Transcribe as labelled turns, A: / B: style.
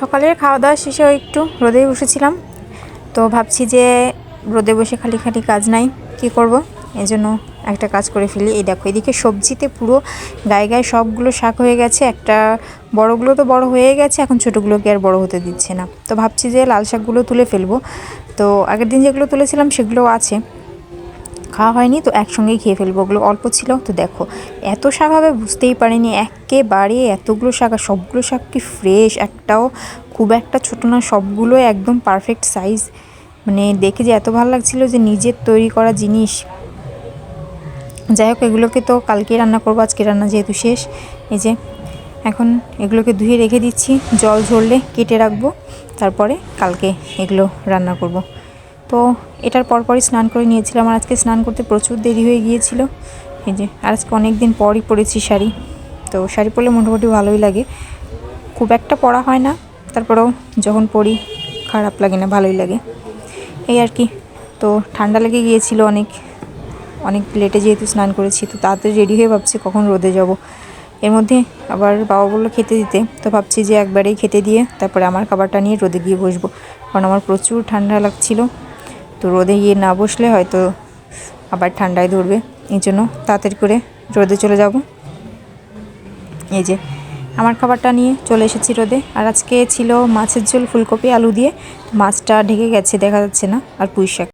A: সকালের খাওয়া দাওয়া শেষে একটু রোদে বসেছিলাম। তো ভাবছি যে রোদে বসে খালি খালি কাজ নাই, কি করব? এই জন্য একটা কাজ করে ফেলি। এই দেখো, এদিকে সবজিতে পুরো গায়ে গায়ে সবগুলো শাক হয়ে গেছে। একটা বড়গুলো তো বড় হয়ে গেছে, এখন ছোটোগুলোকে আর বড় হতে দিচ্ছে না। তো ভাবছি যে লাল শাকগুলো তুলে ফেলব। তো আগের দিন যেগুলো তুলেছিলাম সেগুলো আছে। খাওয়া হয়নি, তো একসঙ্গেই খেয়ে ফেলব। ওগুলো অল্প ছিল, তো দেখো, এত শাক হবে বুঝতেই পারিনি একেবারে এতগুলো শাক, আর সবগুলো শাক কি ফ্রেশ একটাও খুব একটা ছোটো না সবগুলো একদম পারফেক্ট সাইজ মানে দেখে যে এত ভালো লাগছিল যে নিজের তৈরি করা জিনিস। যাই হোক, এগুলোকে তো কালকে রান্না করব, আজকে রান্না যেহেতু শেষ। এই যে, এখন এগুলোকে ধুয়ে রেখে দিচ্ছি, জল ঝরলে কেটে রাখব, তারপরে কালকে এগুলো রান্না করব। তো এটার পরপরই স্নান করে নিয়েছিলাম আর আজকে স্নান করতে প্রচুর দেরি হয়ে গিয়েছিল। এই যে, আর আজকে অনেক দিন পরই পরেছি শাড়ি। তো শাড়ি পরলে মোটামুটি ভালোই লাগে। খুব একটা পরা হয় না, তারপরেও যখন পরি খারাপ লাগে না, ভালোই লাগে। এই আর কি, তো ঠান্ডা লেগে গিয়েছিল অনেক। অনেক লেটে যেহেতু স্নান করেছি, তো তাড়াতাড়ি রেডি হয়ে ভাবছি কখন রোদে যাব। এর মধ্যে আবার বাবা বলল খেতে দিতে, তো ভাবছি যে একবারেই খেতে দিয়ে তারপরে আমার খাবারটা নিয়ে রোদে গিয়ে বসবো। কারণ আমার প্রচুর ঠান্ডা লাগছিল। তো রোদে গিয়ে না বসলে হয়তো আবার ঠান্ডায় ধরবে। এই জন্য তাড়াতাড়ি করে রোদে চলে যাব। এই যে আমার খাবারটা নিয়ে চলে এসেছি রোদে। আর আজকে ছিল মাছের ঝোল, ফুলকপি, আলু দিয়ে। মাছটা ঢেকে গেছে, দেখা যাচ্ছে না। আর পুঁই শাক।